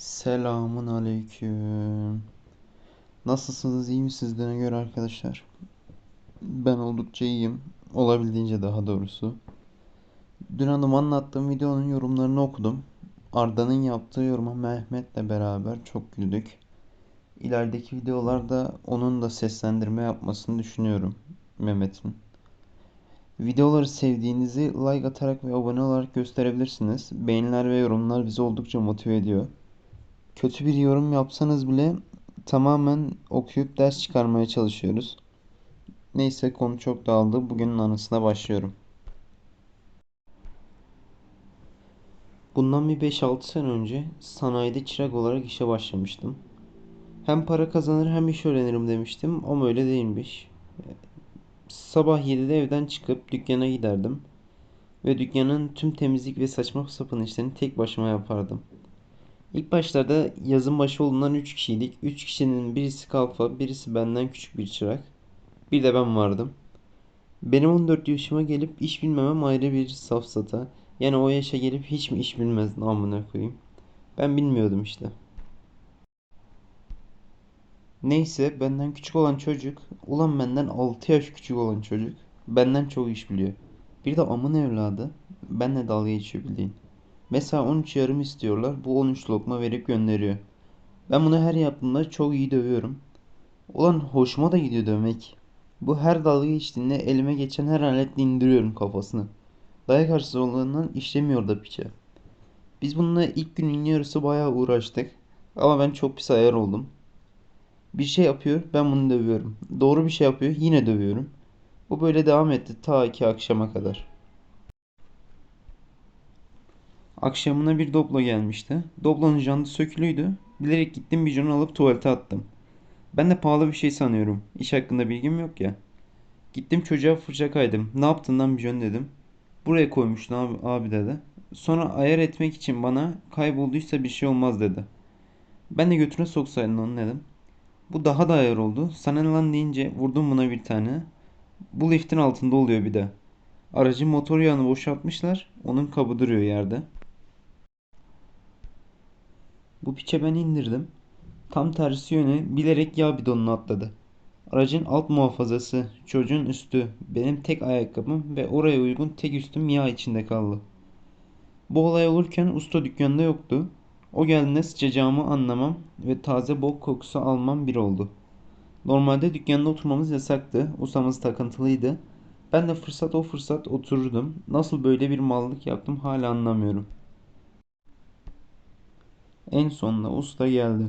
Selamun aleyküm. Nasılsınız? iyi misiniz Sizlere göre arkadaşlar. Ben oldukça iyiyim. Olabildiğince daha doğrusu. Dün hanım anlattığım videonun yorumlarını okudum. Arda'nın yaptığı yoruma Mehmet'le beraber çok güldük. İlerideki videolarda onun da seslendirme yapmasını düşünüyorum. Mehmet'in. Videoları sevdiğinizi like atarak ve abone olarak gösterebilirsiniz. Beğeniler ve yorumlar bizi oldukça motive ediyor kötü bir yorum yapsanız bile tamamen okuyup ders çıkarmaya çalışıyoruz. Neyse konu çok dağıldı. Bugünün anısına başlıyorum. Bundan bir 5-6 sene önce sanayide çırak olarak işe başlamıştım. Hem para kazanır hem iş öğrenirim demiştim ama öyle değilmiş. Sabah 7'de evden çıkıp dükkana giderdim ve dükkanın tüm temizlik ve saçma sapan işlerini tek başıma yapardım. İlk başlarda yazın başı olduğundan 3 kişiydik. 3 kişinin birisi kalfa, birisi benden küçük bir çırak. Bir de ben vardım. Benim 14 yaşıma gelip iş bilmemem ayrı bir safsata. Yani o yaşa gelip hiç mi iş bilmez amına koyayım. Ben bilmiyordum işte. Neyse benden küçük olan çocuk, ulan benden 6 yaş küçük olan çocuk benden çok iş biliyor. Bir de amın evladı benle dalga geçiyor bildiğin. Mesela 13 yarım istiyorlar. Bu 13 lokma verip gönderiyor. Ben bunu her yaptığımda çok iyi dövüyorum. Ulan hoşuma da gidiyor dövmek. Bu her dalga geçtiğinde elime geçen her aletle indiriyorum kafasını. Dayak hırsız olanından işlemiyor da piçe. Biz bununla ilk günün yarısı bayağı uğraştık. Ama ben çok pis ayar oldum. Bir şey yapıyor ben bunu dövüyorum. Doğru bir şey yapıyor yine dövüyorum. Bu böyle devam etti ta ki akşama kadar. Akşamına bir Doblo gelmişti. Doblo'nun jantı sökülüydü. Bilerek gittim bir bijonunu alıp tuvalete attım. Ben de pahalı bir şey sanıyorum. İş hakkında bilgim yok ya. Gittim çocuğa fırça kaydım. Ne yaptın lan bijon dedim. Buraya koymuştun abi, abi dedi. Sonra ayar etmek için bana kaybolduysa bir şey olmaz dedi. Ben de götüne soksaydın onu dedim. Bu daha da ayar oldu. Sana lan deyince vurdum buna bir tane. Bu liftin altında oluyor bir de. Aracın motor yağını boşaltmışlar. Onun kabı duruyor yerde. Bu piçe ben indirdim. Tam tersi yöne bilerek yağ bidonuna atladı. Aracın alt muhafazası, çocuğun üstü, benim tek ayakkabım ve oraya uygun tek üstüm yağ içinde kaldı. Bu olay olurken usta dükkanda yoktu. O geldiğinde sıçacağımı anlamam ve taze bok kokusu almam bir oldu. Normalde dükkanda oturmamız yasaktı. Ustamız takıntılıydı. Ben de fırsat o fırsat otururdum. Nasıl böyle bir mallık yaptım hala anlamıyorum.'' En sonunda usta geldi.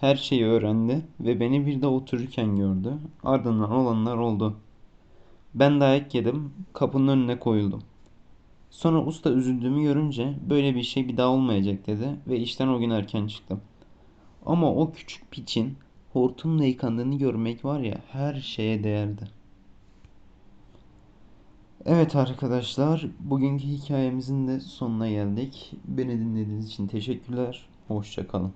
Her şeyi öğrendi ve beni bir de otururken gördü. Ardından olanlar oldu. Ben dayak yedim, kapının önüne koyuldum. Sonra usta üzüldüğümü görünce böyle bir şey bir daha olmayacak dedi ve işten o gün erken çıktım. Ama o küçük piçin hortumla yıkandığını görmek var ya her şeye değerdi. Evet arkadaşlar, bugünkü hikayemizin de sonuna geldik. Beni dinlediğiniz için teşekkürler. Hoşçakalın.